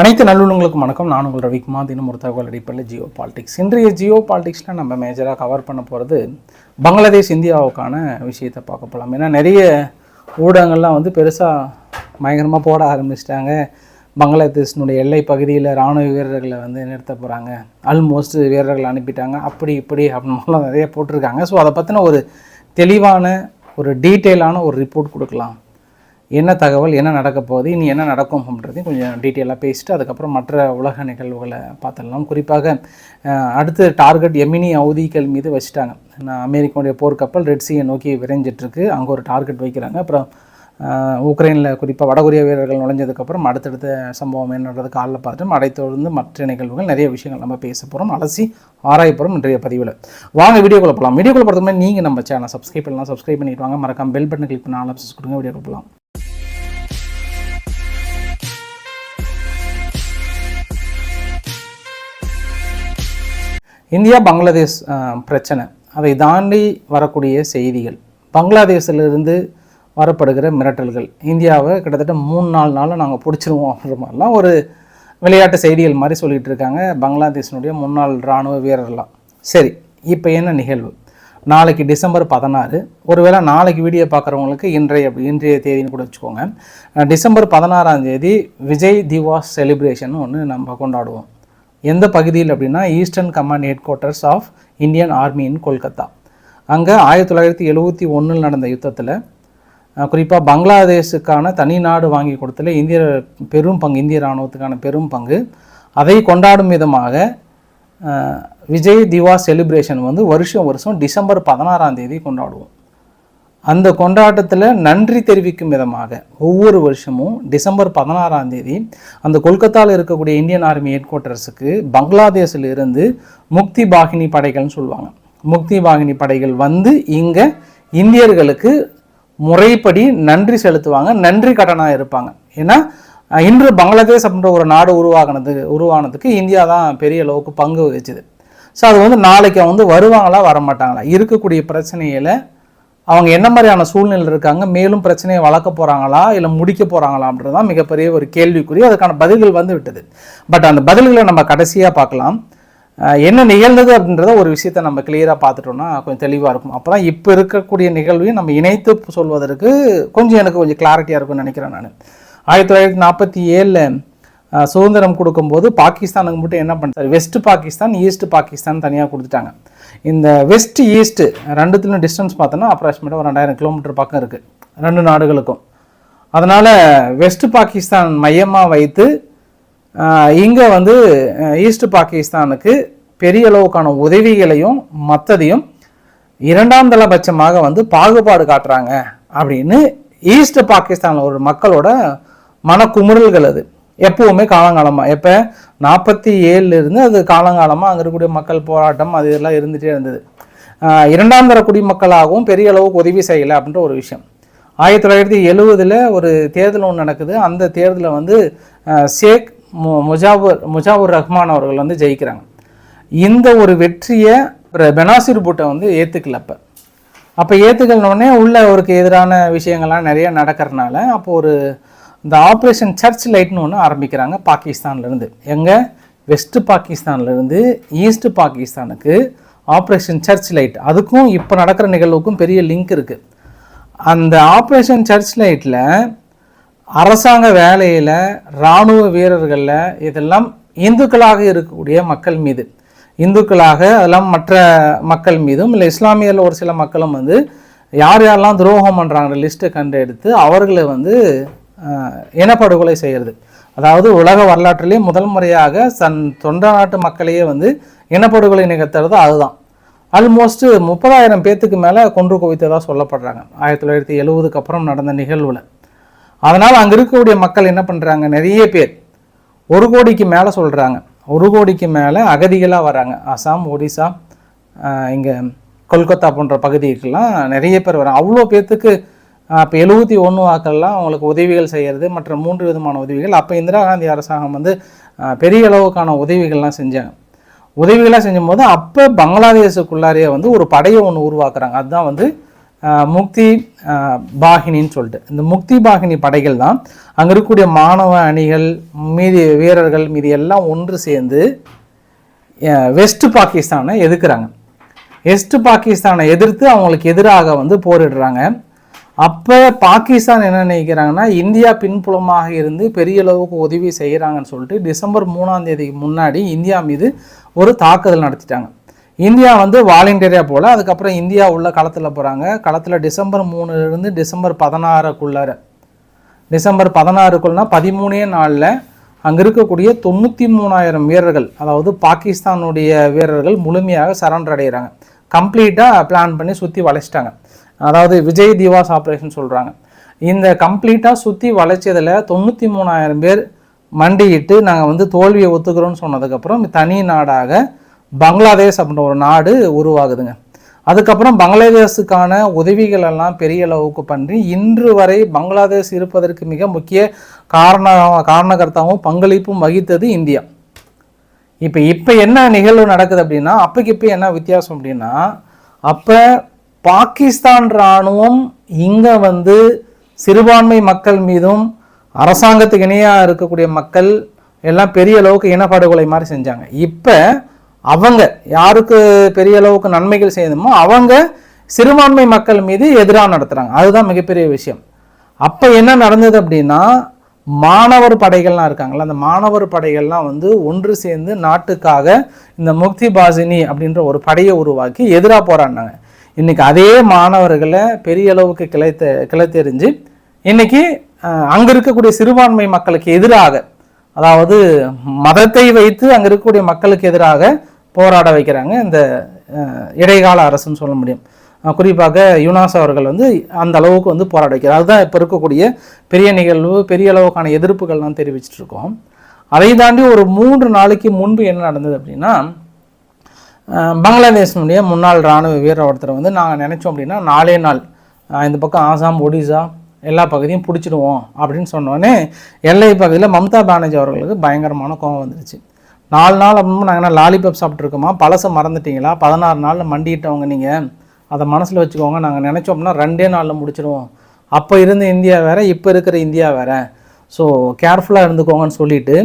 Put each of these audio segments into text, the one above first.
அனைத்து நல்லுள்ளங்களுக்கும் வணக்கம். நான் உங்கள் ரவிக்குமார். தினம் ஒரு தகவல் அடிப்படையில் ஜியோ பாலிடிக்ஸ். இன்றைய ஜியோ பாலிடிக்ஸில் நம்ம மேஜராக கவர் பண்ண போகிறது பங்களாதேஷ் இந்தியாவுக்கான விஷயத்தை பார்க்க போகலாம் ஏன்னா நிறைய ஊடகங்கள்லாம் வந்து பெருசாக பயங்கரமாக போட ஆரம்பிச்சிட்டாங்க. பங்களாதேஷினுடைய எல்லை பகுதியில் இராணுவ வீரர்களை வந்து நிறுத்த போகிறாங்க ஆல்மோஸ்ட் வீரர்களை அனுப்பிட்டாங்க. அப்படி இப்படி அப்படின்லாம் நிறைய போட்டிருக்காங்க. ஸோ அதை பற்றின ஒரு தெளிவான ஒரு டீட்டெயிலான ஒரு ரிப்போர்ட் கொடுக்கலாம். என்ன தகவல் என்ன நடக்க போகுது இனி என்ன நடக்கும் அப்படின்றதையும் கொஞ்சம் டீட்டெயிலாக பேசிட்டு அதுக்கப்புறம் மற்ற உலக நிகழ்வுகளை பார்த்துடலாம். குறிப்பாக அடுத்து டார்கெட் எமினி அவதிகள் மீது வச்சுட்டாங்க. நான் அமெரிக்காவுடைய போர்க்கப்பல் ரெட்சியை நோக்கி விரைஞ்சிட்ருக்கு அங்கே ஒரு டார்கெட் வைக்கிறாங்க. அப்புறம் உக்ரைனில் குறிப்பாக வடகொரிய வீரர்கள் நுழைஞ்சதுக்கப்புறம் அடுத்தடுத்த சம்பவம் என்னன்றது காலில் பார்த்துட்டு அதை தொடர்ந்து மற்ற நிகழ்வுகள் நிறைய விஷயங்கள் நம்ம பேச போகிறோம் அலசி ஆராய போகிறோம் இன்றைய பதிவில். வாங்க வீடியோக்குள்ள போகலாம் வீடியோக்குள்ள போகிறதுக்கு மாதிரி நீங்கள் நம்ம சேனல் சப்ஸ்கிரைப் பண்ணலாம். சப்ஸ்கிரைப் பண்ணிட்டு வாங்க. மறக்காம பெல் பட்டன் கிளிக் பண்ண ஆலோசிச்சு கொடுங்க. வீடியோ போகலாம் இந்தியா பங்களாதேஷ் பிரச்சனை. அதை தாண்டி வரக்கூடிய செய்திகள். பங்களாதேஷிலிருந்து வரப்படுகிற மிரட்டல்கள். இந்தியாவை கிட்டத்தட்ட மூணு நாலு நாளில் நாங்கள் பிடிச்சிருவோம் அப்படின்ற மாதிரிலாம் ஒரு விளையாட்டு செய்திகள் மாதிரி சொல்லிகிட்டு இருக்காங்க பங்களாதேஷினுடைய முன்னாள் இராணுவ வீரர்லாம் சரி இப்போ என்ன நிகழ்வு? நாளைக்கு டிசம்பர் பதினாறு. ஒருவேளை நாளைக்கு வீடியோ பார்க்குறவங்களுக்கு இன்றைய இன்றைய தேதின்னு கூட வச்சுக்கோங்க. டிசம்பர் பதினாறாம் தேதி விஜய் திவாஸ் செலிப்ரேஷன் ஒன்று நம்ம கொண்டாடுவோம். எந்த பகுதியில் அப்படின்னா eastern command headquarters of Indian army in Kolkata அங்கே ஆயிரத்தி தொள்ளாயிரத்தி எழுபத்தி ஒன்றில் நடந்த யுத்தத்தில் குறிப்பாக பங்களாதேஷுக்கான தனி நாடு வாங்கி கொடுத்தல இந்திய பெரும் பங்கு இந்திய இராணுவத்துக்கான பெரும் பங்கு. அதை கொண்டாடும் விதமாக விஜய் திவாஸ் செலிப்ரேஷன் வந்து வருஷம் வருஷம் டிசம்பர் பதினாறாம் தேதி கொண்டாடுவோம். அந்த கொண்டாட்டத்தில் நன்றி தெரிவிக்கும் விதமாக ஒவ்வொரு வருஷமும் டிசம்பர் பதினாறாம் தேதி அந்த கொல்கத்தாவில் இருக்கக்கூடிய இந்தியன் ஆர்மி ஹெட் குவார்ட்டர்ஸுக்கு பங்களாதேஷில் இருந்து முக்தி பாகினி படைகள்னு சொல்லுவாங்க. முக்தி பாகினி படைகள் வந்து இங்கே இந்தியர்களுக்கு முறைப்படி நன்றி செலுத்துவாங்க நன்றி கடனாக இருப்பாங்க. ஏன்னா இன்று பங்களாதேஷ் அப்படின்ற ஒரு நாடு உருவாகினது உருவானதுக்கு இந்தியா தான் பெரிய அளவுக்கு பங்கு வகிச்சுது. ஸோ அது வந்து நாளைக்கு அவங்க வந்து வருவாங்களா வரமாட்டாங்களா? இருக்கக்கூடிய பிரச்சனைகளை அவங்க என்ன மாதிரியான சூழ்நிலை இருக்காங்க? மேலும் பிரச்சனையை வளர்க்க போகிறாங்களா இல்லை முடிக்க போகிறாங்களான்றது தான் மிகப்பெரிய ஒரு கேள்விக்குறி. அதுக்கான பதில்கள் வந்து விட்டது. பட் அந்த பதில்களை நம்ம கடைசியாக பார்க்கலாம். என்ன நிகழ்ந்தது அப்படின்றத ஒரு விஷயத்தை நம்ம கிளியராக பார்த்துட்டோம்னா கொஞ்சம் தெளிவாக இருக்கும். அப்போ தான் இப்போ இருக்கக்கூடிய நிகழ்வையும் நம்ம இணைத்து சொல்வதற்கு கொஞ்சம் எனக்கு கொஞ்சம் கிளாரிட்டியாக இருக்கும்னு நினைக்கிறேன் நான். ஆயிரத்தி தொள்ளாயிரத்தி நாற்பத்தி ஏழில் சுதந்திரம் கொடுக்கும்போது பாகிஸ்தானுக்கு மட்டும் என்ன பண்ணுறாரு வெஸ்ட் பாகிஸ்தான் ஈஸ்ட் பாகிஸ்தான் தனியாக கொடுத்துட்டாங்க. இந்த வெஸ்ட் ஈஸ்ட் ரெண்டுத்துலையும் டிஸ்டன்ஸ் பார்த்தோன்னா அப்ராக்சிமேட்டாக ஒரு ரெண்டாயிரம் கிலோமீட்டர் பக்கம் இருக்குது ரெண்டு நாடுகளுக்கும். அதனால் வெஸ்ட் பாகிஸ்தான் மையமாக வைத்து இங்கே வந்து ஈஸ்ட் பாகிஸ்தானுக்கு பெரிய அளவுக்கான உதவிகளையும் மற்றதையும் இரண்டாம் தளபட்சமாக வந்து பாகுபாடு காட்டுறாங்க அப்படின்னு ஈஸ்ட் பாகிஸ்தானில் ஒரு மக்களோட மனக்குமுறல்கள் அது. எப்பவுமே காலங்காலமாக எப்போ நாற்பத்தி இருந்து அது காலங்காலமாக அங்கே இருக்கக்கூடிய மக்கள் போராட்டம் அது இதெல்லாம் இருந்துகிட்டே இருந்தது. இரண்டாம் தர குடிமக்களாகவும் பெரிய அளவுக்கு உதவி செய்யலை அப்படின்ற ஒரு விஷயம். ஆயிரத்தி தொள்ளாயிரத்தி எழுவதில் ஒரு தேர்தல் ஒன்று நடக்குது. அந்த தேர்தலில் வந்து ஷேக் மு முஜாபுர் முஜாபுர் ரஹ்மான் அவர்கள் வந்து ஜெயிக்கிறாங்க. இந்த ஒரு வெற்றியை பெனாசிர் பூட்டை வந்து ஏற்றுக்கல அப்போ. அப்போ ஏற்றுக்கலனோடனே உள்ள அவருக்கு எதிரான விஷயங்கள்லாம் நிறைய நடக்கிறனால அப்போ ஒரு இந்த ஆப்ரேஷன் சர்ச் லைட்னு ஒன்று ஆரம்பிக்கிறாங்க பாகிஸ்தான்லேருந்து. எங்கே? வெஸ்ட் பாகிஸ்தான்லேருந்து ஈஸ்ட் பாகிஸ்தானுக்கு ஆப்ரேஷன் சர்ச் லைட். அதுக்கும் இப்போ நடக்கிற நிகழ்வுக்கும் பெரிய லிங்க் இருக்குது அந்த ஆப்ரேஷன் சர்ச் லைட்டில் அரசாங்க வேலையில் இராணுவ வீரர்களில் இதெல்லாம் இந்துக்களாக இருக்கக்கூடிய மக்கள் மீது. இந்துக்களாக அதெல்லாம் மற்ற மக்கள் மீதும் இல்லை இஸ்லாமியரில் ஒரு சில மக்களும் வந்து யார் யாரெல்லாம் துரோகம் பண்ணுறாங்கிற லிஸ்ட்டை கண்டு எடுத்து அவர்களை வந்து இனப்படுகொலை செய்கிறது. அதாவது உலக வரலாற்றிலே முதல் முறையாக தன் தொண்ட நாட்டு மக்களையே வந்து இனப்படுகொலை நிகழ்த்துறது அதுதான். ஆல்மோஸ்ட்டு முப்பதாயிரம் பேத்துக்கு மேலே கொன்று குவித்ததாக சொல்லப்படுறாங்க. ஆயிரத்தி தொள்ளாயிரத்தி எழுபதுக்கு அப்புறம் நடந்த நிகழ்வில். அதனால் அங்கே இருக்கக்கூடிய மக்கள் என்ன பண்ணுறாங்க நிறைய பேர். ஒரு கோடிக்கு மேலே சொல்கிறாங்க ஒரு கோடிக்கு மேலே அகதிகளாக வராங்க. அசாம் ஒடிசா இங்கே கொல்கத்தா போன்ற பகுதிக்கெல்லாம் நிறைய பேர் வராங்க. அவ்வளோ பேர்த்துக்கு அப்போ எழுபத்தி ஒன்று வாக்கெல்லாம் அவங்களுக்கு உதவிகள் செய்கிறது மற்ற மூன்று விதமான உதவிகள். அப்போ இந்திரா காந்தி அரசாங்கம் வந்து பெரிய அளவுக்கான உதவிகள்லாம் செஞ்சாங்க. உதவிகளாக செஞ்சும்போது அப்போ பங்களாதேஷுக்குள்ளாரியே வந்து ஒரு படையை ஒன்று உருவாக்குறாங்க. அதுதான் வந்து முக்தி பாகினின்னு சொல்லிட்டு. இந்த முக்தி பாகினி படைகள் தான் அங்கே இருக்கக்கூடிய மாணவ அணிகள் மீதி வீரர்கள் மீதி எல்லாம் ஒன்று சேர்ந்து வெஸ்ட் பாகிஸ்தானை எதிர்க்கிறாங்க. வெஸ்ட் பாகிஸ்தானை எதிர்த்து அவங்களுக்கு எதிராக வந்து போரிடுறாங்க. அப்போ பாகிஸ்தான் என்ன நினைக்கிறாங்கன்னா இந்தியா பின்புலமாக இருந்து பெரிய அளவுக்கு உதவி செய்கிறாங்கன்னு சொல்லிட்டு டிசம்பர் மூணாம் தேதிக்கு முன்னாடி இந்தியா மீது ஒரு தாக்குதல் நடத்திட்டாங்க. இந்தியா வந்து வாலண்டியராக போல் அதுக்கப்புறம் இந்தியா உள்ள களத்தில் போகிறாங்க களத்தில் டிசம்பர் மூணுலேருந்து டிசம்பர் பதினாறுக்குள்ளார டிசம்பர் பதினாறுக்குள்ளனா பதிமூணே நாளில் அங்கே இருக்கக்கூடிய தொண்ணூற்றி மூணாயிரம் வீரர்கள் அதாவது பாகிஸ்தானுடைய வீரர்கள் முழுமையாக சரண்டர் அடைகிறாங்க கம்ப்ளீட்டாக பிளான் பண்ணி சுற்றி வளைச்சிட்டாங்க. அதாவது விஜய் திவாஸ் ஆப்ரேஷன் சொல்கிறாங்க இந்த கம்ப்ளீட்டாக சுற்றி வளைச்சதில் தொண்ணூற்றி மூணாயிரம் பேர் மண்டியிட்டு நாங்கள் வந்து தோல்வியை ஒத்துக்கிறோன்னு சொன்னதுக்கப்புறம் தனி நாடாக பங்களாதேஷ் அப்படின்ற ஒரு நாடு உருவாகுதுங்க. அதுக்கப்புறம் பங்களாதேஷுக்கான உதவிகள் எல்லாம் பெரிய அளவுக்கு பண்ணி இன்று வரை பங்களாதேஷ் இருப்பதற்கு மிக முக்கிய காரண காரணகர்த்தாவும் பங்களிப்பும் வகித்தது இந்தியா. இப்போ இப்போ என்ன நிகழ்வு நடக்குது அப்படின்னா அப்போக்கு இப்போ என்ன வித்தியாசம் அப்படின்னா அப்போ பாகிஸ்தான் இராணுவம் இங்கே வந்து சிறுபான்மை மக்கள் மீதும் அரசாங்கத்துக்கு இணையாக இருக்கக்கூடிய மக்கள் எல்லாம் பெரிய அளவுக்கு இனப்படுகொலை மாதிரி செஞ்சாங்க. இப்போ அவங்க யாருக்கு பெரிய அளவுக்கு நன்மைகள் செய்யணுமோ அவங்க சிறுபான்மை மக்கள் மீது எதிராக நடத்துகிறாங்க அதுதான் மிகப்பெரிய விஷயம். அப்போ என்ன நடந்தது அப்படின்னா மாணவர் படைகள்லாம் இருக்காங்கல்ல அந்த மாணவர் படைகள்லாம் வந்து ஒன்று சேர்ந்து நாட்டுக்காக இந்த முக்தி பாசினி அப்படின்ற ஒரு படையை உருவாக்கி எதிராக போராடினாங்க. இன்றைக்கி அதே மாணவர்களை பெரிய அளவுக்கு கிளைத்த கிளைத்தெறிஞ்சு இன்னைக்கு அங்கே இருக்கக்கூடிய சிறுபான்மை மக்களுக்கு எதிராக அதாவது மதத்தை வைத்து அங்கே இருக்கக்கூடிய மக்களுக்கு எதிராக போராட வைக்கிறாங்க இந்த இடைக்கால அரசுன்னு சொல்ல முடியும். குறிப்பாக யுனாஸ் அவர்கள் வந்து அந்த அளவுக்கு வந்து போராட வைக்கிறார். அதுதான் இப்போ இருக்கக்கூடிய பெரிய நிகழ்வு பெரிய அளவுக்கான எதிர்ப்புகள்லாம் தெரிவிச்சிட்டு இருக்கோம். அதை தாண்டி ஒரு மூன்று நாளைக்கு முன்பு என்ன நடந்தது அப்படின்னா பங்களாதேஷினுடைய முன்னாள் இராணுவ வீரர் ஒருத்தர் வந்து நாங்கள் நினச்சோம் அப்படின்னா நாலே நாள் இந்த பக்கம் ஆசாம் ஒடிசா எல்லா பகுதியும் பிடிச்சிடுவோம் அப்படின்னு சொன்னோடனே எல்லை பகுதியில் மம்தா பானர்ஜி அவர்களுக்கு பயங்கரமான கோவம் வந்துருச்சு. நாலு நாள் அப்படின்னு நாங்கள் என்ன லாலிபப் சாப்பிட்ருக்கோமா பழசை மறந்துட்டீங்களா? பதினாறு நாளில் மண்டிட்டவங்க நீங்கள் அதை மனசில் வச்சுக்கோங்க. நாங்கள் நினச்சோம் அப்படின்னா ரெண்டே நாளில் முடிச்சிடுவோம். அப்போ இருந்த இந்தியா வேற இப்போ இருக்கிற இந்தியா வேறு. ஸோ கேர்ஃபுல்லாக இருந்துக்கோங்கன்னு சொல்லிட்டு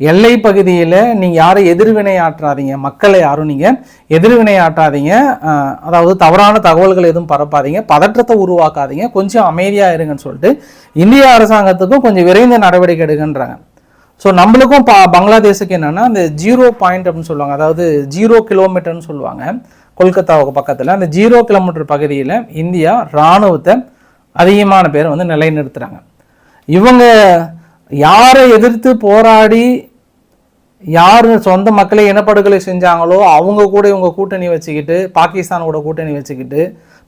எல்லை பகுதியில் நீங்கள் யாரும் எதிர்வினை ஆற்றாதீங்க மக்களை யாரும் நீங்கள் எதிர்வினை ஆற்றாதீங்க அதாவது தவறான தகவல்கள் எதுவும் பரப்பாதீங்க பதற்றத்தை உருவாக்காதீங்க கொஞ்சம் அமைதியாக இருங்கன்னு சொல்லிட்டு இந்திய அரசாங்கத்துக்கும் கொஞ்சம் விரைந்த நடவடிக்கை எடுக்குன்றாங்க ஸோ நம்மளுக்கும் பா பங்களாதேஷுக்கு என்னென்னா அந்த ஜீரோ பாயிண்ட் அப்படின்னு சொல்லுவாங்க அதாவது ஜீரோ கிலோமீட்டர்னு சொல்லுவாங்க கொல்கத்தாவுக்கு பக்கத்தில். அந்த ஜீரோ கிலோமீட்டர் பகுதியில் இந்தியா இராணுவத்தை அதிகமான பேர் வந்து நிலைநிறுத்துகிறாங்க இவங்க யாரை எதிர்த்து போராடி யார் சொந்த மக்களை இனப்படுகொலை செஞ்சாங்களோ அவங்க கூட இவங்க கூட்டணி வச்சுக்கிட்டு பாகிஸ்தானோட கூட்டணி வச்சுக்கிட்டு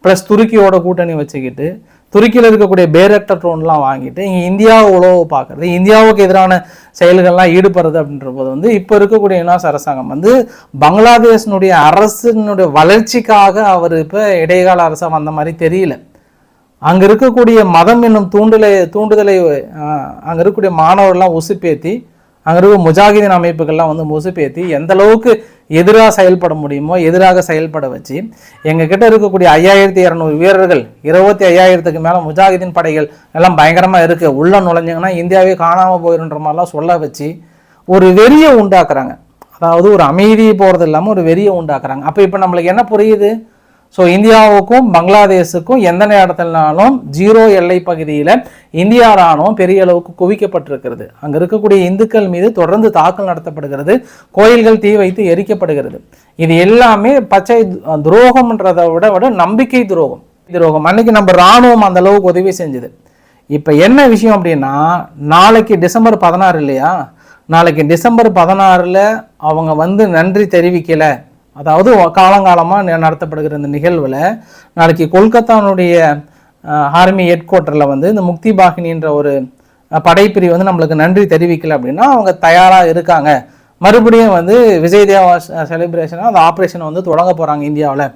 ப்ளஸ் துருக்கியோட கூட்டணி வச்சுக்கிட்டு துருக்கியில் இருக்கக்கூடிய பேரக்டர் ட்ரோன்லாம் வாங்கிட்டு இங்கே இந்தியாவை உழவு பார்க்குறது இந்தியாவுக்கு எதிரான செயல்கள்லாம் ஈடுபடுறது அப்படின்ற போது வந்து இப்போ இருக்கக்கூடிய இனாஸ் அரசாங்கம் வந்து பங்களாதேஷினுடைய அரசினுடைய வளர்ச்சிக்காக அவர் இப்போ இடைக்கால அரசாக வந்த மாதிரி தெரியல. அங்கே இருக்கக்கூடிய மதம் என்னும் தூண்டுலை தூண்டுதலை அங்கே இருக்கக்கூடிய மாணவர்கள்லாம் உசுப்பேத்தி அங்கே இருக்க முஜாகிதீன் அமைப்புகள்லாம் வந்து உசுப்பேத்தி எந்த அளவுக்கு எதிராக செயல்பட முடியுமோ எதிராக செயல்பட வச்சு எங்க கிட்ட இருக்கக்கூடிய ஐயாயிரத்தி இரநூறு வீரர்கள் இருபத்தி ஐயாயிரத்துக்கு மேலே முஜாகிதீன் படைகள் எல்லாம் பயங்கரமாக இருக்குது உள்ளே நுழைஞ்சிங்கன்னா இந்தியாவே காணாமல் போயிருன்ற மாதிரிலாம் சொல்ல வச்சு ஒரு வெறியை உண்டாக்குறாங்க. அதாவது ஒரு அமைதி போகிறது இல்லாமல் ஒரு வெறியை உண்டாக்குறாங்க. அப்போ இப்போ நம்மளுக்கு என்ன புரியுது? ஸோ இந்தியாவுக்கும் பங்களாதேஷுக்கும் எந்த நேரத்தில்னாலும் ஜீரோ எல்லை பகுதியில் இந்தியா ராணுவம் பெரிய அளவுக்கு குவிக்கப்பட்டிருக்கிறது. அங்கே இருக்கக்கூடிய இந்துக்கள் மீது தொடர்ந்து தாக்கல் நடத்தப்படுகிறது. கோயில்கள் தீ வைத்து எரிக்கப்படுகிறது. இது எல்லாமே பச்சை துரோகம்ன்றதை விட விட நம்பிக்கை துரோகம். துரோகம். அன்னைக்கு நம்ம ராணுவம் அந்த அளவுக்கு உதவி செஞ்சது. இப்போ என்ன விஷயம் அப்படின்னா நாளைக்கு டிசம்பர் பதினாறு இல்லையா? நாளைக்கு டிசம்பர் பதினாறில் அவங்க வந்து நன்றி தெரிவிக்கலை. அதாவது காலங்காலமாக நடத்தப்படுகிற இந்த நிகழ்வில் நாளைக்கு கொல்கத்தானுடைய ஆர்மி ஹெட் குவார்ட்டரில் வந்து இந்த முக்தி பாகினின்ற ஒரு படைப்பிரிவு வந்து நம்மளுக்கு நன்றி தெரிவிக்கல அப்படின்னா அவங்க தயாராக இருக்காங்க. மறுபடியும் வந்து விஜய் தேவா செலிப்ரேஷனாக அந்த ஆப்ரேஷனை வந்து தொடங்க போகிறாங்க இந்தியாவில்.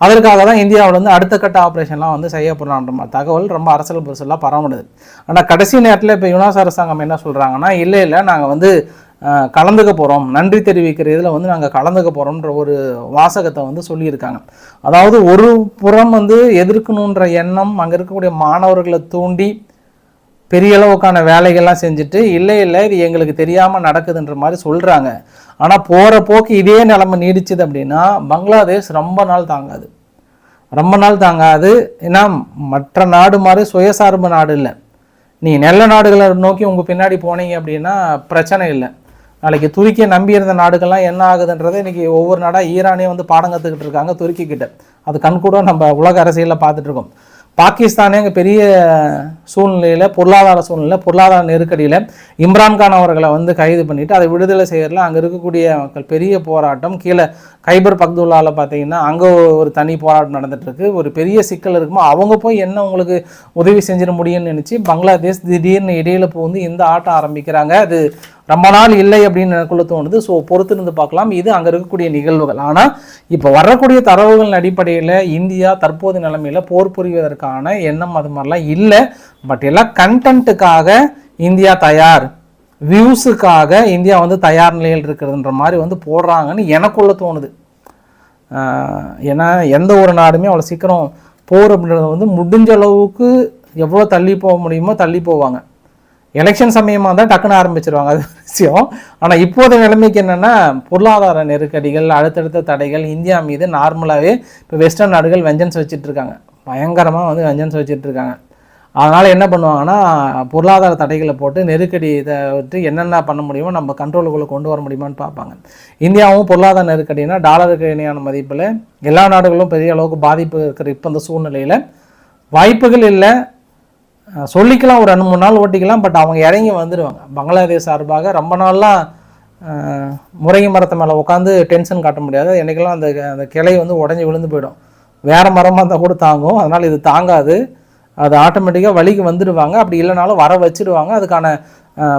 அதற்காக தான் இந்தியாவில் வந்து அடுத்த கட்ட ஆப்ரேஷன்லாம் வந்து செய்ய போகிறான்ற தகவல் ரொம்ப அரசியல் புரசலாக பரவணுது ஆனால் கடைசி நேரத்தில் இப்போ யுனாஸ் அரசாங்கம் என்ன சொல்கிறாங்கன்னா இல்லை இல்லை நாங்கள் வந்து கலந்துக்க போகிறோம் நன்றி தெரிவிக்கிற இதில் வந்து நாங்கள் கலந்துக்க போகிறோம்ன்ற ஒரு வாசகத்தை வந்து சொல்லியிருக்காங்க. அதாவது ஒரு புறம் வந்து எதிர்க்கணுன்ற எண்ணம் அங்கே இருக்கக்கூடிய மாணவர்களை தூண்டி பெரிய அளவுக்கான வேலைகள்லாம் செஞ்சுட்டு இல்லை இல்லை இது எங்களுக்கு தெரியாமல் நடக்குதுன்ற மாதிரி சொல்கிறாங்க ஆனால் போகிற போக்கு இதே நிலமை நீடிச்சுது அப்படின்னா பங்களாதேஷ் ரொம்ப நாள் தாங்காது. ரொம்ப நாள் தாங்காது. ஏன்னா மற்ற நாடு மாதிரி சுயசார்பு நாடு இல்லை. நீ நல்ல நாடுகளை நோக்கி உங்கள் பின்னாடி போனீங்க அப்படின்னா பிரச்சனை இல்லை. நாளைக்கு துருக்கியை நம்பி இருந்த நாடுகள்லாம் என்ன ஆகுதுன்றதை இன்றைக்கி ஒவ்வொரு நாடாக ஈரானே வந்து பாடம் கற்றுக்கிட்டு இருக்காங்க துருக்கி கிட்ட. அது கண்கூட நம்ம உலக அரசியலில் பார்த்துட்ருக்கோம் பாகிஸ்தானே அங்கே பெரிய சூழ்நிலையில் பொருளாதார சூழ்நிலை பொருளாதார நெருக்கடியில் இம்ரான்கான் அவர்களை வந்து கைது பண்ணிவிட்டு அதை விடுதலை செய்கிறதுல அங்கே இருக்கக்கூடிய மக்கள் பெரிய போராட்டம். கீழே கைபர் பக்துல்லாவில் பார்த்தீங்கன்னா அங்கே ஒரு தனி போராட்டம் நடந்துகிட்ருக்கு ஒரு பெரிய சிக்கல் இருக்குமோ? அவங்க போய் என்ன உங்களுக்கு உதவி செஞ்சிட முடியும்னு நினச்சி பங்களாதேஷ் திடீர்னு இடையில் புகுந்து இந்த ஆட்டம் ஆரம்பிக்கிறாங்க. அது ரொம்ப நாள் இல்லை அப்படின்னு எனக்குள்ள தோணுது. ஸோ பொறுத்திருந்து பார்க்கலாம். இது அங்கே இருக்கக்கூடிய நிகழ்வுகள். ஆனால் இப்போ வரக்கூடிய தரவுகளின் அடிப்படையில் இந்தியா தற்போது நிலைமையில் போர் புரிவதற்கான எண்ணம் அது மாதிரிலாம் இல்லை. பட் எல்லாம் கண்டென்ட்டுக்காக இந்தியா தயார். வியூஸுக்காக இந்தியா வந்து தயார் நிலையில் இருக்கிறதுன்ற மாதிரி வந்து போடுறாங்கன்னு எனக்குள்ளே தோணுது. ஏன்னா எந்த ஒரு நாடுமே அவ்வளோ சீக்கிரம் போர் அப்படின்றது வந்து முடிஞ்ச அளவுக்கு எவ்வளோ தள்ளி போக முடியுமோ தள்ளி போவாங்க. எலெக்ஷன் சமயமாக தான் டக்குன்னு ஆரம்பிச்சிருவாங்க அது விஷயம். ஆனால் இப்போதைய நிலைமைக்கு என்னென்னா பொருளாதார நெருக்கடிகள் அடுத்தடுத்த தடைகள் இந்தியா மீது நார்மலாகவே இப்போ வெஸ்டர்ன் நாடுகள் வெஞ்சன்ஸ் வச்சுட்டு இருக்காங்க. பயங்கரமாக வந்து வெஞ்சன்ஸ் வச்சுட்டு இருக்காங்க. அதனால் என்ன பண்ணுவாங்கன்னா பொருளாதார தடைகளை போட்டு நெருக்கடி இதை விட்டு என்னென்ன பண்ண முடியுமோ நம்ம கண்ட்ரோலுக்குள்ளே கொண்டு வர முடியுமான்னு பார்ப்பாங்க. இந்தியாவும் பொருளாதார நெருக்கடினா டாலருக்கு இணையான மதிப்பில் எல்லா நாடுகளும் பெரிய அளவுக்கு பாதிப்பு இருக்கிற இப்போ இந்த சூழ்நிலையில் வாய்ப்புகள் இல்லை. சொல்லிக்கலாம் ஒரு ரெண்டு மூணு நாள் ஓட்டிக்கலாம் பட் அவங்க இறங்கி வந்துடுவாங்க பங்களாதேஷ் சார்பாக ரொம்ப நாள்லாம் அஹ், முருங்கை மரத்து மேலே உட்காந்து டென்ஷன் காட்ட முடியாது. என்றைக்கெல்லாம் அந்த அந்த கிளை வந்து உடஞ்சி விழுந்து போயிடும். வேறு மரமாக இருந்தால் கூட தாங்கும். அதனால் இது தாங்காது. அது ஆட்டோமேட்டிக்காக வழிக்கு வந்துடுவாங்க அப்படி இல்லைனாலும் வர வச்சுருவாங்க. அதுக்கான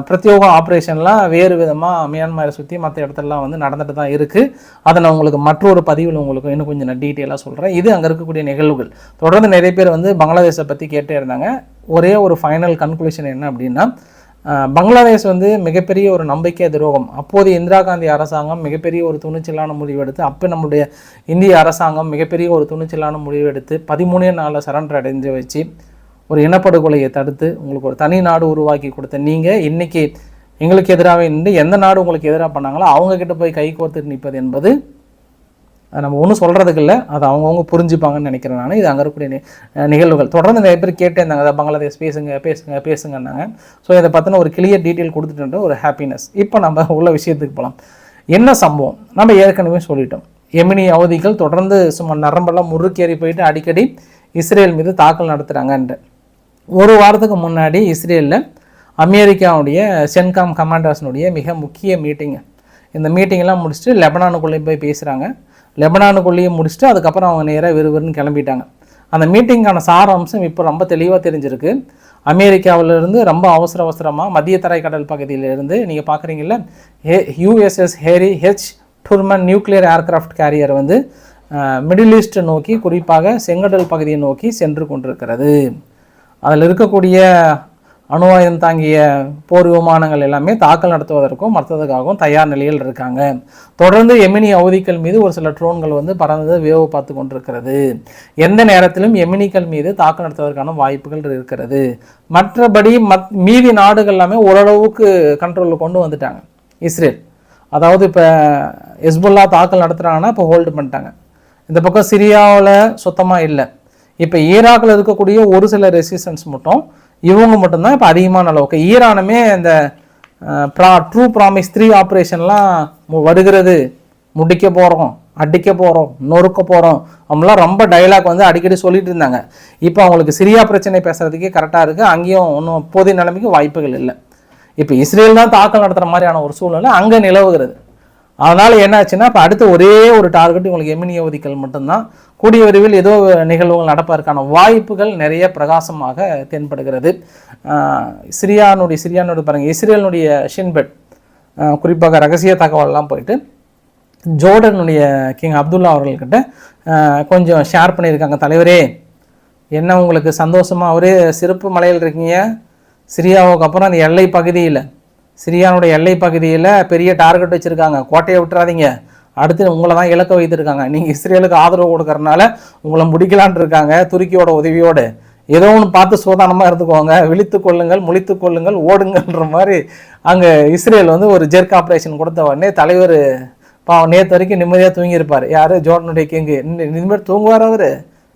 பிரத்யோக பிரத்யோகம் ஆப்ரேஷன்லாம் வேறு விதமாக மியான்மரை சுற்றி மற்ற இடத்துலலாம் வந்து நடந்துட்டு தான் இருக்குது அதை நான் உங்களுக்கு மற்றொரு பதிவில் உங்களுக்கு இன்னும் கொஞ்சம் நான் டீட்டெயிலாக சொல்கிறேன் இது அங்கே இருக்கக்கூடிய நிகழ்வுகள். தொடர்ந்து நிறைய பேர் வந்து பங்களாதேஷை பற்றி கேட்டே இருந்தாங்க. ஒரே ஒரு ஃபைனல் கன்க்ளூஷன் என்ன அப்படின்னா பங்களாதேஷ் வந்து மிகப்பெரிய ஒரு நம்பிக்கை துரோகம். அப்போது இந்திரா காந்தி அரசாங்கம் மிகப்பெரிய ஒரு துணிச்சலான முடிவெடுத்து அப்போ நம்முடைய இந்திய அரசாங்கம் மிகப்பெரிய ஒரு துணிச்சலான முடிவெடுத்து பதிமூணே நாளில் சரண்டர் அடைஞ்சு வச்சு ஒரு இனப்படுகொலையை தடுத்து உங்களுக்கு ஒரு தனி நாடு உருவாக்கி கொடுத்த நீங்கள் இன்றைக்கி எங்களுக்கு எதிராக நின்று எந்த நாடு உங்களுக்கு எதிராக பண்ணாங்களோ அவங்கக்கிட்ட போய் கை கோர்த்து நிற்பது என்பது நம்ம ஒன்றும் சொல்கிறதுக்கு இல்லை. அது அவங்கவுங்க புரிஞ்சுப்பாங்கன்னு நினைக்கிறேன் நான். இது அங்கே இருக்கக்கூடிய நிகழ்வுகள். தொடர்ந்து நிறைய பேர் கேட்டே இருந்தாங்க. அதை பங்களாதேஷ் பேசுங்க பேசுங்க பேசுங்கன்னாங்க ஸோ இதை பற்றின ஒரு கிளியர் டீட்டெயில் கொடுத்துட்டு ஒரு ஹாப்பினஸ் இப்போ நம்ம உள்ள விஷயத்துக்கு போகலாம் என்ன சம்பவம்? நம்ம ஏற்கனவே சொல்லிட்டோம். எமினி அவதிகள் தொடர்ந்து சும்மா நரம்பெல்லாம் முறுக்கேறி போயிட்டு அடிக்கடி இஸ்ரேல் மீது தாக்கல் நடத்துகிறாங்கன்ட்டு ஒரு வாரத்துக்கு முன்னாடி இஸ்ரேலில் அமெரிக்காவுடைய சென்காம் கமாண்டர்ஸ்னுடைய மிக முக்கிய மீட்டிங்கு இந்த மீட்டிங்லாம் முடிச்சுட்டு லெபனானுக்குள்ளே போய் பேசுகிறாங்க லெபனானுக்குள்ளேயே முடிச்சுட்டு அதுக்கப்புறம் அவங்க நேராக விறுவிறுன்னு கிளம்பிட்டாங்க. அந்த மீட்டிங்கான சாராம்சம் இப்போ ரொம்ப தெளிவாக தெரிஞ்சிருக்கு. அமெரிக்காவிலிருந்து ரொம்ப அவசர அவசரமாக மத்திய தரை கடல் பகுதியிலிருந்து நீங்கள் பார்க்குறீங்கள ஹே U S S Harry H Truman nuclear aircraft carrier வந்து மிடில் ஈஸ்ட் நோக்கி குறிப்பாக செங்கடல் பகுதியை நோக்கி சென்று கொண்டிருக்கிறது. அதில் இருக்கக்கூடிய அணு ஆயுதம் தாங்கிய போர் விமானங்கள் எல்லாமே தாக்கல் நடத்துவதற்கும் மற்றதுக்காகவும் தயார் நிலையில் இருக்காங்க. தொடர்ந்து எமினி அவதிகள் மீது ஒரு சில ட்ரோன்கள் வந்து பறந்து வேவு பார்த்து கொண்டிருக்கிறது. எந்த நேரத்திலும் எமினிகள் மீது தாக்கல் நடத்துவதற்கான வாய்ப்புகள் இருக்கிறது. மற்றபடி மத் மீதி நாடுகள் எல்லாமே ஓரளவுக்கு கண்ட்ரோலில் கொண்டு வந்துட்டாங்க. இஸ்ரேல். அதாவது இப்போ ஹெஸ்புல்லா தாக்கல் நடத்துகிறாங்கன்னா இப்போ ஹோல்டு பண்ணிட்டாங்க. இந்த பக்கம் சிரியாவில் சுத்தமாக இல்லை. இப்போ ஈராக்கில் இருக்கக்கூடிய ஒரு சில ரெசிஸ்டன்ஸ் மட்டும் இவங்க மட்டும்தான் இப்போ அதிகமான அளவுக்கு. ஈரானுமே இந்த ப்ரா ட்ரூ ப்ராமிஸ் த்ரீ ஆப்ரேஷன்லாம் வருகிறது. முடிக்க போகிறோம் அடிக்க போகிறோம் நொறுக்க போகிறோம் அவங்களாம் ரொம்ப டைலாக் வந்து அடிக்கடி சொல்லிட்டு இருந்தாங்க. இப்போ அவங்களுக்கு சிரியா பிரச்சனை பேசுகிறதுக்கே கரெக்டாக இருக்குது அங்கேயும் ஒன்றும் போதிய நிலைமைக்கு வாய்ப்புகள் இல்லை. இப்போ இஸ்ரேல் தான் தாக்கல் நடத்துகிற மாதிரியான ஒரு சூழ்நிலை அங்கே நிலவுகிறது. அதனால் என்ன ஆச்சுன்னா இப்போ அடுத்து ஒரே ஒரு டார்கெட் உங்களுக்கு எமினி அவதிகள் மட்டும்தான். கூடிய விரைவில் ஏதோ நிகழ்வுகள் நடப்பதற்கான வாய்ப்புகள் நிறைய பிரகாசமாக தென்படுகிறது. சிரியானுடைய சிரியானுடைய பாருங்கள் இஸ்ரேலினுடைய ஷின்பெட் குறிப்பாக ரகசிய தகவல்லாம் போயிட்டு ஜோர்டனுடைய கிங் அப்துல்லா அவர்கள்கிட்ட கொஞ்சம் ஷேர் பண்ணியிருக்காங்க. தலைவரே என்ன உங்களுக்கு சந்தோஷமாக ஒரே சிறப்பு மலையில் இருக்கீங்க. சிரியாவுக்கு அப்புறம் அந்த எல்லை பகுதியில் சிரியானுடைய எல்லை பகுதியில் பெரிய டார்கெட் வச்சுருக்காங்க. கோட்டையை விட்டுறாதீங்க. அடுத்து உங்களை தான் இலக்க வைத்திருக்காங்க. நீங்கள் இஸ்ரேலுக்கு ஆதரவு கொடுக்கறனால உங்களை முடிக்கலான் இருக்காங்க துருக்கியோட உதவியோடு. ஏதோ ஒன்று பார்த்து சோதானமாக இருந்துக்கோங்க. விழித்து கொள்ளுங்கள் முழித்து கொள்ளுங்கள் ஓடுங்கன்ற மாதிரி அங்கே இஸ்ரேல் வந்து ஒரு ஜெர்க் ஆப்ரேஷன் கொடுத்த உடனே தலைவர் பாவம் நேற்று வரைக்கும் நிம்மதியாக தூங்கியிருப்பார். யார்? ஜோர்டனுடைய கிங்கு. நிம்மதி தூங்குவார் அவர்?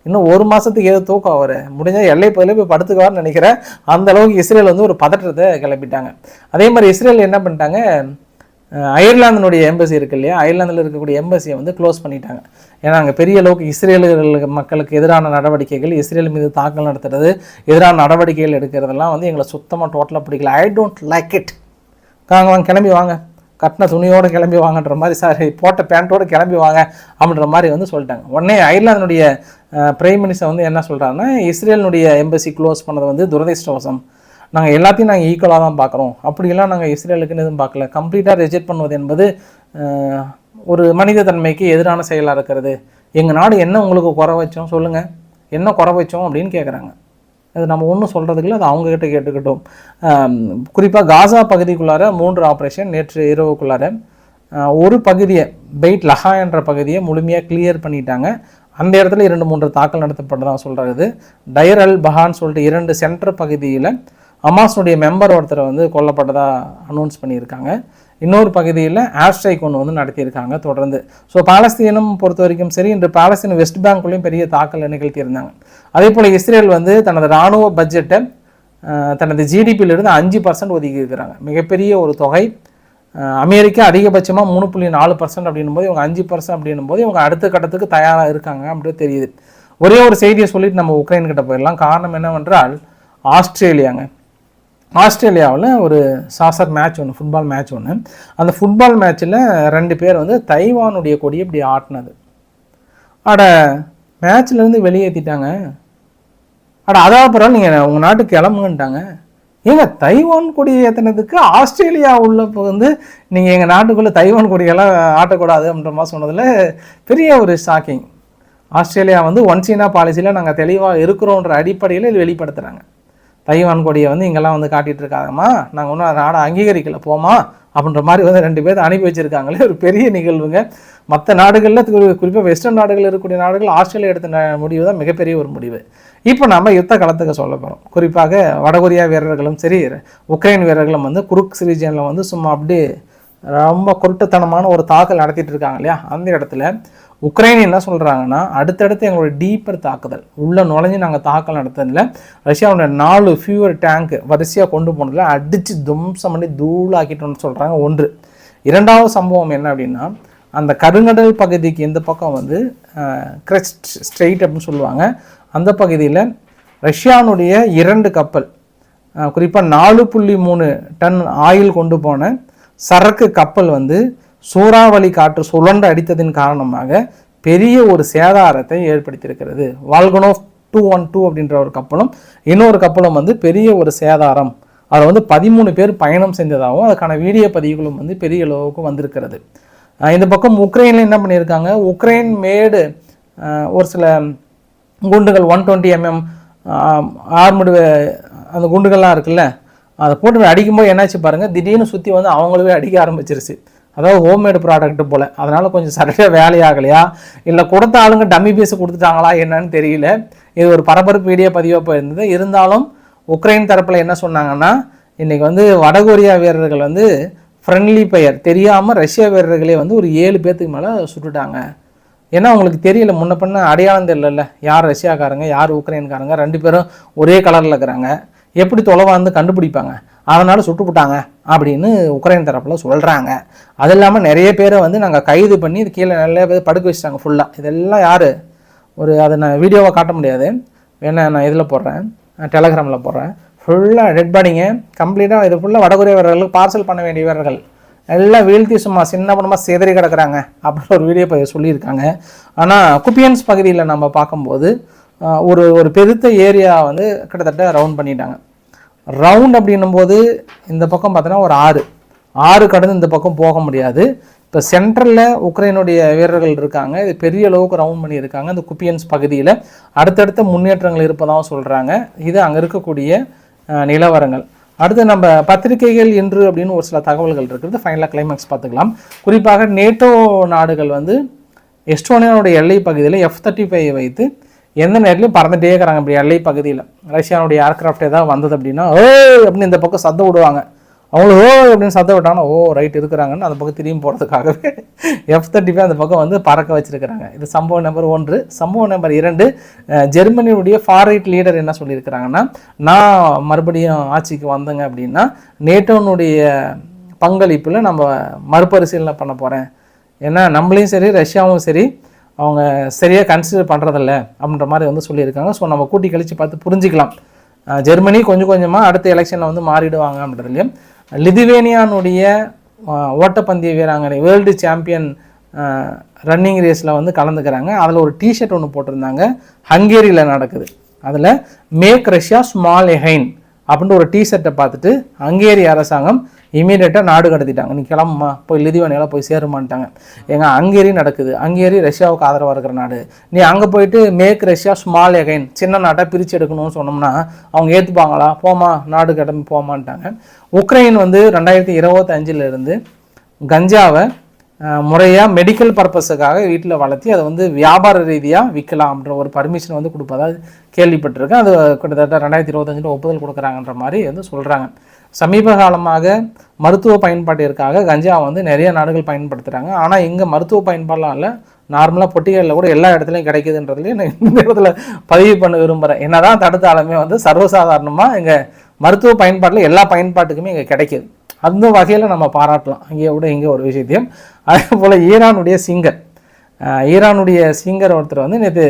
இன்னும் ஒரு மாதத்துக்கு ஏதோ தூக்கம் அவர். முடிஞ்சால் எல்லை பகுதியில் போய் படுத்துக்குவார்னு நினைக்கிறேன். அந்த அளவுக்கு இஸ்ரேல் வந்து ஒரு பதற்றத்தை கிளப்பிட்டாங்க. அதே மாதிரி இஸ்ரேல் என்ன பண்ணிட்டாங்க? அயர்லாந்தினுடைய எம்பசி இருக்கு இல்லையா? அயர்லாந்தில் இருக்கக்கூடிய எம்பசியை வந்து க்ளோஸ் பண்ணிட்டாங்க. ஏன்னா அங்கே பெரிய அளவுக்கு இஸ்ரேலுக்கு மக்களுக்கு எதிரான நடவடிக்கைகள் இஸ்ரேல் மீது தாக்கல் நடத்துறது எதிரான நடவடிக்கைகள் எடுக்கிறதெல்லாம் வந்து எங்களை சுத்தமாக டோட்டலாக பிடிக்கல. ஐ டோன்ட் லைக் இட் வாங்க வாங்க கிளம்பி வாங்க. கட்டின துணியோடு கிளம்பி வாங்கன்ற மாதிரி சார் போட்ட பேண்ட்டோடு கிளம்பி வாங்க அப்படின்ற மாதிரி வந்து சொல்லிட்டாங்க. உடனே அயர்லாந்தினுடைய பிரைம் மினிஸ்டர் வந்து என்ன சொல்கிறாங்கன்னா இஸ்ரேலினுடைய எம்பசி க்ளோஸ் பண்ணது வந்து துரதிர்ஷ்டவசம். நாங்கள் எல்லாத்தையும் நாங்கள் ஈக்குவலாக தான் பார்க்குறோம். அப்படிலாம் நாங்கள் இஸ்ரேலுக்குன்னு எதுவும் பார்க்கல. கம்ப்ளீட்டாக ரிஜெக்ட் பண்ணுவது என்பது ஒரு மனித தன்மைக்கு எதிரான செயலாக இருக்கிறது. எங்கள் நாடு என்ன உங்களுக்கு குறை வச்சோம் சொல்லுங்கள் என்ன குறை வச்சோம் அப்படின்னு கேட்குறாங்க அது நம்ம ஒன்றும் சொல்கிறதுக்குள்ள அது அவங்கக்கிட்ட கேட்டுக்கிட்டோம். குறிப்பாக காசா பகுதிக்குள்ளார மூன்று ஆப்ரேஷன் நேற்று இரவுக்குள்ளார ஒரு பகுதியை பெயிட் லஹா என்ற பகுதியை முழுமையாக கிளியர் பண்ணிட்டாங்க. அந்த இடத்துல இரண்டு மூன்று தாக்கல் நடத்தப்பட்டதாக சொல்கிறது டைர் அல் பஹான்னு சொல்லிட்டு இரண்டு சென்டர் பகுதியில் அமாஸுடைய மெம்பர் ஒருத்தர் வந்து கொல்லப்பட்டதாக அனௌன்ஸ் பண்ணியிருக்காங்க. இன்னொரு பகுதியில் ஆஸ்ட்ரைக் ஒன்று வந்து நடத்தியிருக்காங்க தொடர்ந்து. ஸோ பாலஸ்தீனம் பொறுத்த வரைக்கும் சரி இன்று பாலஸ்தீன் வெஸ்ட் பேங்க்லேயும் பெரிய தாக்கல் நிகழ்த்தியிருந்தாங்க. அதே போல் இஸ்ரேல் வந்து தனது இராணுவ பட்ஜெட்டை தனது ஜிடிபியிலிருந்து அஞ்சு பர்சன்ட் ஒதுக்கி இருக்கிறாங்க மிகப்பெரிய ஒரு தொகை. அமெரிக்கா அதிகபட்சமாக மூணு புள்ளி நாலு பர்சன்ட் அப்படின்னும் போது இவங்க அஞ்சு பர்சன்ட் அப்படின்னும் போது இவங்க அடுத்த கட்டத்துக்கு தயாராக இருக்காங்க அப்படின்னு தெரியுது. ஒரே ஒரு செய்தியை சொல்லிட்டு நம்ம உக்ரைன் கிட்ட போயிடலாம். காரணம் என்னவென்றால் ஆஸ்திரேலியாங்க. ஆஸ்திரேலியாவில் ஒரு சாசர் மேட்ச் ஒன்று ஃபுட்பால் மேட்ச் ஒன்று அந்த ஃபுட்பால் மேட்ச்சில் ரெண்டு பேர் வந்து தைவானுடைய கொடியை இப்படி ஆட்டினது. அட மேட்ச்லேருந்து வெளியேற்றிட்டாங்க அட அதாவது பரவாயில்ல நீங்கள் உங்கள் நாட்டுக்கு கிளம்புங்கன்ட்டாங்க. ஏங்க தைவான் கொடி ஏற்றினதுக்கு ஆஸ்திரேலியா உள்ள இப்போ வந்து நீங்கள் எங்கள் நாட்டுக்குள்ளே தைவான் கொடியெல்லாம் ஆட்டக்கூடாது அப்படின்ற மாதிரி சொன்னதில் பெரிய ஒரு ஷாக்கிங் ஆஸ்திரேலியா வந்து ஒன் சீனா பாலிசியில் நாங்கள் தெளிவாக இருக்கிறோன்ற அடிப்படையில் இது வெளிப்படுத்துகிறாங்க தைவான் கொடியை வந்து இங்கெல்லாம் வந்து காட்டிகிட்டு இருக்காங்கம்மா. நாங்கள் ஒன்றும் நாடை அங்கீகரிக்கல. போமா அப்படின்ற மாதிரி வந்து ரெண்டு பேர் அனுப்பி வச்சுருக்காங்களே. ஒரு பெரிய நிகழ்வுங்க. மற்ற நாடுகளில் குறிப்பாக வெஸ்டர்ன் நாடுகள் இருக்கக்கூடிய நாடுகள் ஆஸ்திரேலியா எடுத்த முடிவு தான் மிகப்பெரிய ஒரு முடிவு. இப்போ நம்ம யுத்த களத்துக்கு சொல்ல போகிறோம் குறிப்பாக வடகொரியா வீரர்களும் சரி உக்ரைன் வீரர்களும் வந்து குருக் ரீஜியனில் வந்து சும்மா அப்படியே ரொம்ப குருட்டுத்தனமான ஒரு தாக்கல் நடத்திட்டு இருக்காங்க இல்லையா? அந்த இடத்துல உக்ரைன் என்ன சொல்கிறாங்கன்னா அடுத்தடுத்து எங்களோட டீப்பர் தாக்குதல் உள்ளே நுழைஞ்சு நாங்கள் தாக்கல் நடத்ததில் ரஷ்யாவோட நாலு ஃபியூவர் டேங்க் வரிசையாக கொண்டு போனதில் அடித்து தும்சம் பண்ணி தூளாக்கிட்டோம்னு சொல்கிறாங்க ஒன்று. இரண்டாவது சம்பவம் என்ன அப்படின்னா அந்த கருங்கடல் பகுதிக்கு இந்த பக்கம் வந்து கிரெஸ்ட் ஸ்ட்ரெயிட் அப்படின்னு சொல்லுவாங்க. அந்த பகுதியில் ரஷ்யானுடைய இரண்டு கப்பல் குறிப்பாக நாலு புள்ளி மூணு டன் ஆயில் கொண்டு போன சரக்கு கப்பல் வந்து சூறாவளி காற்று சுழண்டு அடித்ததின் காரணமாக பெரிய ஒரு சேதாரத்தை ஏற்படுத்தியிருக்கிறது. வால்கனோ டூ ஒன் டூ அப்படின்ற ஒரு கப்பலும் இன்னொரு கப்பலும் வந்து பெரிய ஒரு சேதாரம். அதில் வந்து பதிமூணு பேர் பயணம் செஞ்சதாகவும் அதுக்கான வீடியோ பதிவுகளும் வந்து பெரிய அளவுக்கு வந்திருக்கிறது. இந்த பக்கம் உக்ரைனில் என்ன பண்ணியிருக்காங்க? உக்ரைன் மேடு ஒரு சில குண்டுகள் ஒன் டுவெண்ட்டி எம்எம் ஆர்முடு அந்த குண்டுகள்லாம் இருக்குல்ல அதை போட்டு அடிக்கும்போது என்னாச்சு பாருங்கள் திடீர்னு சுற்றி வந்து அவங்களவே அடிக்க ஆரம்பிச்சிருச்சு. அதாவது ஹோம்மேடு ப்ராடக்ட்டு போல். அதனால் கொஞ்சம் சரியாக வேலையாகலையா இல்லை கொடுத்த ஆளுங்க டம்மி பீஸ் கொடுத்துட்டாங்களா என்னன்னு தெரியல. இது ஒரு பரபரப்பு வீடியோ பதிவாக போயிருந்தது. இருந்தாலும் உக்ரைன் தரப்பில் என்ன சொன்னாங்கன்னா இன்றைக்கி வந்து வடகொரியா வீரர்கள் வந்து ஃப்ரெண்ட்லி பெயர் தெரியாமல் ரஷ்ய வீரர்களே வந்து ஒரு ஏழு பேர்த்துக்கு மேலே சுட்டுட்டாங்க. ஏன்னா உங்களுக்கு தெரியல முன்ன பண்ண அடையாளம் தெரியல யார் ரஷ்யாக்காரங்க யார் உக்ரைன்காரங்க ரெண்டு பேரும் ஒரே கலரில் இருக்கிறாங்க. எப்படி தொலைவா வந்து கண்டுபிடிப்பாங்க. அதனால் சுட்டுப்புட்டாங்க அப்படின்னு உக்ரைன் தரப்பில் சொல்கிறாங்க அது இல்லாமல் நிறைய பேரை வந்து நாங்கள் கைது பண்ணி இது கீழே நிறைய பேர் படுக்க வச்சிட்டாங்க ஃபுல்லாக இதெல்லாம் யார்? ஒரு அதை நான் வீடியோவை காட்ட முடியாது. வேணா நான் இதில் போடுறேன். டெலகிராமில் போடுறேன். ஃபுல்லாக டெட் பாடிங்க கம்ப்ளீட்டாக இது ஃபுல்லாக வடகொரிய வீரர்களுக்கு பார்சல் பண்ண வேண்டிய வீரர்கள். எல்லாம் வீழ்த்தி சும்மா சின்ன பணமாக சிதறி கிடக்குறாங்க அப்படின்னு ஒரு வீடியோ பதிவு சொல்லியிருக்காங்க. ஆனால் குப்பியன்ஸ் பகுதியில் நம்ம பார்க்கும்போது ஒரு ஒரு பெருத்த ஏரியா வந்து கிட்டத்தட்ட ரவுண்ட் பண்ணிட்டாங்க. ரவுண்ட் அப்படின்னும் போது இந்த பக்கம் பார்த்தோன்னா ஒரு ஆறு. ஆறு கடந்து இந்த பக்கம் போக முடியாது. இப்போ சென்ட்ரலில் உக்ரைனுடைய வீரர்கள் இருக்காங்க. இது பெரிய அளவுக்கு ரவுண்ட் பண்ணியிருக்காங்க. இந்த குப்பியன்ஸ் பகுதியில் அடுத்தடுத்த முன்னேற்றங்கள் இருப்பதாகவும் சொல்கிறாங்க இது அங்கே இருக்கக்கூடிய நிலவரங்கள். அடுத்து நம்ம பத்திரிகைகள் என்று அப்படின்னு ஒரு சில தகவல்கள் இருக்குது. ஃபைனலாக கிளைமேக்ஸ் பார்த்துக்கலாம். குறிப்பாக நேட்டோ நாடுகள் வந்து எஸ்டோனியாவுடைய எல்லை பகுதியில் எஃப் தேர்ட்டி ஃபைவ் வைத்து எந்த நேரத்துலையும் பறந்துட்டே இருக்கிறாங்க இப்படி எல்லை பகுதியில் ரஷ்யாவுடைய ஏர்கிராஃப்ட் ஏதாவது வந்தது அப்படின்னா ஏ அப்படின்னு இந்த பக்கம் சத்தம் விடுவாங்க. அவங்களும் ஓ அப்படின்னு சத்தம் விட்டாங்கன்னா ஓ ரைட் இருக்கிறாங்கன்னு அந்த பக்கம் திரும்பி போகிறதுக்காகவே எஃப் தேர்ட்டி ஃபைவ் அந்த பக்கம் வந்து பறக்க வச்சிருக்கிறாங்க. இது சம்பவம் நம்பர் ஒன்று. சம்பவம் நம்பர் இரண்டு ஜெர்மனியுடைய ஃபாரைட் லீடர் என்ன சொல்லியிருக்கிறாங்கன்னா நான் மறுபடியும் ஆட்சிக்கு வந்தேங்க அப்படின்னா நேட்டோனுடைய பங்களிப்பில் நம்ம மறுபரிசீலனை பண்ண போகிறேன் ஏன்னா நம்மளையும் சரி ரஷ்யாவும் சரி அவங்க சரியாக கன்சிடர் பண்ணுறதில்ல அப்படின்ற மாதிரி வந்து சொல்லியிருக்காங்க. ஸோ நம்ம கூட்டி கழித்து பார்த்து புரிஞ்சுக்கலாம். ஜெர்மனி கொஞ்சம் கொஞ்சமாக அடுத்த எலெக்ஷனில் வந்து மாறிடுவாங்க அப்படின்றதுலையும் லிதுவேனியானுடைய ஓட்டப்பந்தய வீராங்கனை வேர்ல்டு சாம்பியன் ரன்னிங் ரேஸில் வந்து கலந்துக்கிறாங்க. அதில் ஒரு டிஷர்ட் ஒன்று போட்டிருந்தாங்க. ஹங்கேரியில் நடக்குது. அதில் மேக் ரஷ்யா ஸ்மால் எஹைன் அப்படின்ற ஒரு டிஷர்ட்டை பார்த்துட்டு ஹங்கேரி அரசாங்கம் இமீடியட்டாக நாடு கடத்திட்டாங்க. நீ கிளம்புமா? போய் லிதுவேனியால போய் சேருமான்ட்டாங்க. எங்க ஹங்கேரி நடக்குது. ஹங்கேரி ரஷ்யாவுக்கு ஆதரவாக இருக்கிற நாடு. நீ அங்கே போயிட்டு மேக் ரஷ்யா ஸ்மால் எகைன் சின்ன நாட்டாக பிரித்து எடுக்கணும்னு சொன்னோம்னா அவங்க ஏற்றுப்பாங்களா போமா நாடு கிளம்பி போமான்ட்டாங்க உக்ரைன் வந்து ரெண்டாயிரத்தி இருபத்தஞ்சிலிருந்து கஞ்சாவை முறையாக மெடிக்கல் பர்பஸுக்காக வீட்டில் வளர்த்தி அதை வந்து வியாபார ரீதியாக விற்கலாம் அப்படின்ற ஒரு பர்மிஷன் வந்து கொடுப்பதா கேள்விப்பட்டிருக்கேன். அது கிட்டத்தட்ட ரெண்டாயிரத்தி இருபத்தஞ்சில் ஒப்புதல் கொடுக்குறாங்கன்ற மாதிரி வந்து சொல்கிறாங்க சமீப காலமாக மருத்துவ பயன்பாட்டிற்காக கஞ்சா வந்து நிறைய நாடுகள் பயன்படுத்துகிறாங்க ஆனால் இங்கே மருத்துவ பயன்பாடெலாம் இல்லை. நார்மலாக பொட்டிகளில் கூட எல்லா இடத்துலையும் கிடைக்குதுன்றதுலையும் நான் இந்த இடத்துல பதிவு பண்ண விரும்புகிறேன் என்னதான் தடுத்தாலுமே வந்து சர்வசாதாரணமாக இங்கே மருத்துவ பயன்பாட்டில் எல்லா பயன்பாட்டுக்குமே இங்கே கிடைக்குது. அந்த வகையில் நம்ம பாராட்டலாம். இங்கே விட இங்கே ஒரு விஷயத்தையும். அதே போல் ஈரானுடைய சிங்கர். ஈரானுடைய சிங்கர் ஒருத்தர் வந்து நேற்று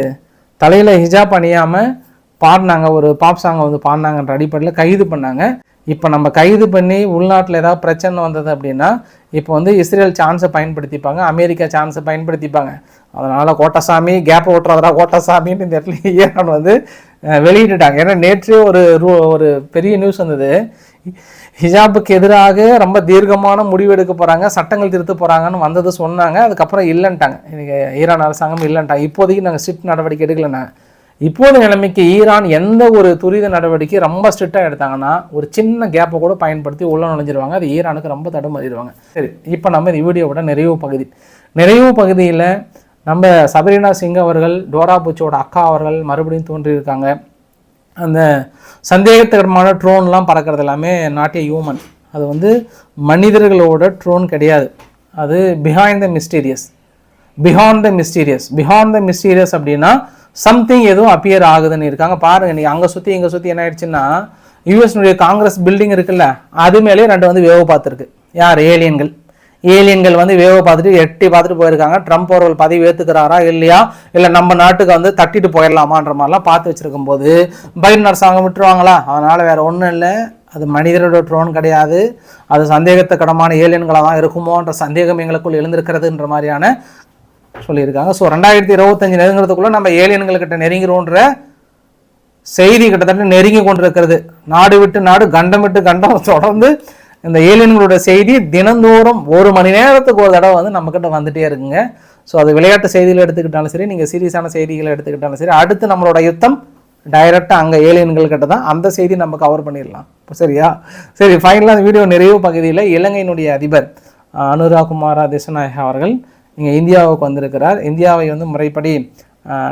தலையில் ஹிஜாப் அணியாமல் பாடினாங்க. ஒரு பாப் சாங்கை வந்து பாடினாங்கன்ற அடிப்படையில் கைது பண்ணாங்க. இப்போ நம்ம கைது பண்ணி உள்நாட்டில் ஏதாவது பிரச்சனை வந்தது அப்படின்னா இப்போ வந்து இஸ்ரேல் சான்ஸை பயன்படுத்திப்பாங்க. அமெரிக்கா சான்ஸை பயன்படுத்திப்பாங்க. அதனால் கோட்டசாமி கேப் ஓட்டுறதா கோட்டசாமின்னு இந்த இடத்துல ஈரான் வந்து வெளியிட்டுட்டாங்க. ஏன்னா நேற்றே ஒரு ரூ ஒரு பெரிய நியூஸ் வந்தது. ஹிஜாபுக்கு எதிராக ரொம்ப தீர்க்கமான முடிவு எடுக்க போகிறாங்க சட்டங்கள் திருத்த போகிறாங்கன்னு வந்தது சொன்னாங்க. அதுக்கப்புறம் இல்லைன்ட்டாங்க. இன்றைக்கி ஈரான் அரசாங்கம் இல்லைன்ட்டாங்க. இப்போதைக்கு நாங்கள் ஸ்ட்ரிக்ட் நடவடிக்கை எடுக்கலைன்னா இப்போது நிலைமைக்கு ஈரான் எந்த ஒரு துரித நடவடிக்கை ரொம்ப ஸ்ட்ரிக்டாக எடுத்தாங்கன்னா ஒரு சின்ன கேப்பை கூட பயன்படுத்தி உள்ள நுழைஞ்சிருவாங்க. அது ஈரானுக்கு ரொம்ப தடுமாறிடுவாங்க. சரி இப்போ நம்ம இந்த வீடியோவோட நிறைவு பகுதி. நிறைவு பகுதியில் நம்ம சபரினா சிங் அவர்கள் டோரா புச்சோட அக்கா அவர்கள் மறுபடியும் தோன்றியிருக்காங்க. அந்த சந்தேகத்தகரமான ட்ரோன்லாம் பறக்கிறது எல்லாமே நாட் ஏ ஹியூமன். அது வந்து மனிதர்களோட ட்ரோன் கிடையாது. அது behind the mysterious behind the mysterious behind the mysterious அப்படின்னா சம்திங் எதுவும் அப்பியர் ஆகுதுன்னு இருக்காங்க. பாருங்க நீங்கள் அங்கே சுற்றி இங்கே சுற்றி என்ன ஆயிடுச்சுன்னா யூஎஸ்னுடைய காங்கிரஸ் பில்டிங் இருக்குல்ல அது மேலேயே ரெண்டு வந்து வேவு பார்த்துருக்கு. யார்? ஏலியன்கள் ஏலியன்கள் வந்து வேவ பார்த்துட்டு எட்டி பார்த்துட்டு போயிருக்காங்க. ட்ரம்ப் அவர்கள் பதவி ஏற்றுக்கிறாரா இல்லையா? இல்லை நம்ம நாட்டுக்கு வந்து தட்டிட்டு போயிடலாமான்ற மாதிரிலாம் பார்த்து வச்சுருக்கும் போது பைடன் அரசாங்கம் விட்டுருவாங்களா? அதனால் வேறு ஒன்றும் இல்லை. அது மனிதரோட ட்ரோன் கிடையாது. அது சந்தேகத்துக்கிடமான ஏலியன்களாக தான் இருக்குமோன்ற சந்தேகம் எங்களுக்குள் எழுந்திருக்கிறதுன்ற மாதிரியான சொல்லியிருக்காங்க. ஸோ ரெண்டாயிரத்தி இருபத்தஞ்சு நெருங்குறதுக்குள்ளே நம்ம ஏலியன்கள்கிட்ட நெருங்கிறோன்ற செய்தி கிட்டத்தட்ட நெருங்கி கொண்டிருக்கிறது. நாடு விட்டு நாடு கண்டம் விட்டு கண்டம் தொடர்ந்து இந்த ஏலியன்களோட செய்தி தினந்தோறும் ஒரு மணி நேரத்துக்கு ஒரு தடவை வந்து நம்மக்கிட்ட வந்துட்டே இருக்குங்க. ஸோ அது விளையாட்டு செய்திகள் எடுத்துக்கிட்டாலும் சரி நீங்கள் சீரியஸான செய்திகளை எடுத்துக்கிட்டாலும் சரி அடுத்து நம்மளோட யுத்தம் டைரெக்டாக அங்கே ஏலியன்கள் கிட்ட தான். அந்த செய்தி நம்ம கவர் பண்ணிடலாம். சரியா? சரி ஃபைனலாக அந்த வீடியோ நிறைவு பகுதியில் இலங்கையினுடைய அதிபர் அனுராக் குமாரா திசநாயக அவர்கள் இங்கே இந்தியாவுக்கு வந்திருக்கிறார். இந்தியாவை வந்து முறைப்படி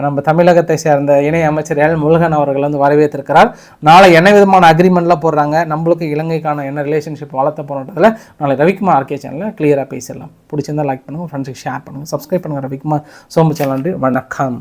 நம்ம தமிழகத்தை சேர்ந்த இணை அமைச்சர் எல் முருகன் அவர்கள் வந்து வரவேற்றிருக்கிறார். நாளை என்ன விதமான அக்ரிமெண்ட்லாம் போடுறாங்க? நம்மளுக்கு இலங்கைக்கான என்ன ரிலேஷன்ஷிப் வளர்த்த போகிறதுல நாளை ரவிக்குமார் ஆர்கே சேனலில் கிளியராக பேசிடலாம். பிடிச்சிருந்தா லைக் பண்ணுங்கள் ஃப்ரெண்ட்ஸுக்கு ஷேர் பண்ணுங்கள் சப்ஸ்கிரைப் பண்ணுங்கள் ரவிக்குமார் சோம்பு சேனல் வணக்கம்.